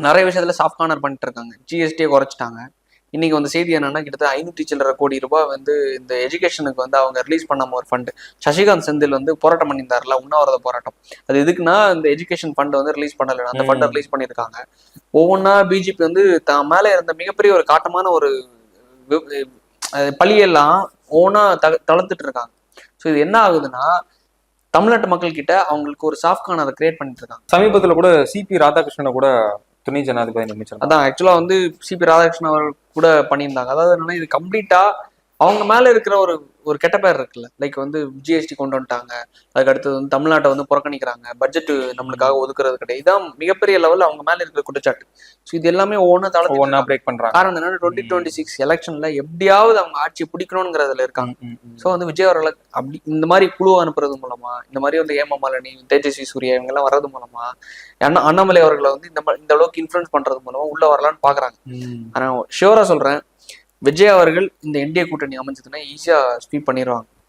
நிறைய விஷயத்துல soft corner பண்ணிட்டு இருக்காங்க ஜிஎஸ்டியை குறைச்சிட்டாங்க. இன்னைக்கு வந்து செய்தி என்னன்னா கிட்டத்தட்ட ஐநூற்றி சில்லற கோடி ரூபாய் வந்து இந்த எஜுகேஷனுக்கு வந்து அவங்க ரிலீஸ் பண்ணாம ஒரு ஃபண்டு சசிகாந்த் செந்தில் வந்து போராட்டம் பண்ணியிருந்தாருல உண்ணாவிரத போராட்டம். அது எதுக்குன்னா இந்த எஜுகேஷன் ஃபண்ட் வந்து ரிலீஸ் பண்ணல அந்த ஃபண்டை. ரிலீஸ் பண்ணியிருக்காங்க. ஒவ்வொன்றா பிஜேபி வந்து தான் மேல இருந்த மிகப்பெரிய ஒரு காட்டமான ஒரு பழியெல்லாம் ஒவ்வொன்றா த தளர்த்துட்டு இருக்காங்க ஸோ இது என்ன ஆகுதுன்னா தமிழ்நாட்டு மக்கள் கிட்ட அவங்களுக்கு ஒரு சாஃப்ட் கார்னர் கிரியேட் பண்ணிட்டு இருக்காங்க சமீபத்துல கூட சிபி ராதாகிருஷ்ணனை கூட துணை ஜனாதிபதி அமைச்சர் அதான் ஆக்சுவலா வந்து சிபி ராதாகிருஷ்ணன் அவர்கள் கூட பண்ணியிருந்தாங்க. அதாவது என்னன்னா இது கம்ப்ளீட்டா அவங்க மேல இருக்கிற ஒரு ஒரு கெட்ட பேர் இருக்குல்ல. லைக் வந்து ஜிஎஸ்டி கொண்டு வந்துட்டாங்க. அதுக்கு அடுத்தது வந்து தமிழ்நாட்டை வந்து புறக்கணிக்கிறாங்க. பட்ஜெட் நம்மளுக்காக ஒதுக்குறது கிடையாது. இதான் மிகப்பெரிய லெவல்ல அவங்க மேல இருக்கிற குற்றச்சாட்டு. ஸோ இது எல்லாமே ஒவ்வொன்றா தளர்த்து ஒவ்வொன்னா பிரேக் பண்றாங்க. காரணம் என்னன்னா டுவெண்ட்டி டுவெண்ட்டி சிக்ஸ் எலெக்ஷன்ல எப்படியாவது அவங்க ஆட்சியை பிடிக்கணுங்கிறதுல இருக்காங்க. ஸோ வந்து விஜய் அவர்களை அப்படி இந்த மாதிரி குழு அனுப்புறது மூலமா இந்த மாதிரி வந்து ஏமமாலினி தேஜஸ்வி சூர்யா இவங்க எல்லாம் வர்றது மூலமா அண்ணா அண்ணாமலை அவர்களை வந்து இந்த இந்த அளவுக்கு இன்ஃப்ளூயன்ஸ் பண்றது மூலமா உள்ள வரலான்னு பாக்குறாங்க. ஆனா ஷியூரா சொல்றேன் விஜய் அவர்கள் இந்த என்டிஏ கூட்டணி அமைஞ்சதுன்னா ஈஸியாக ஸ்வீப் பண்ணிடுவாங்க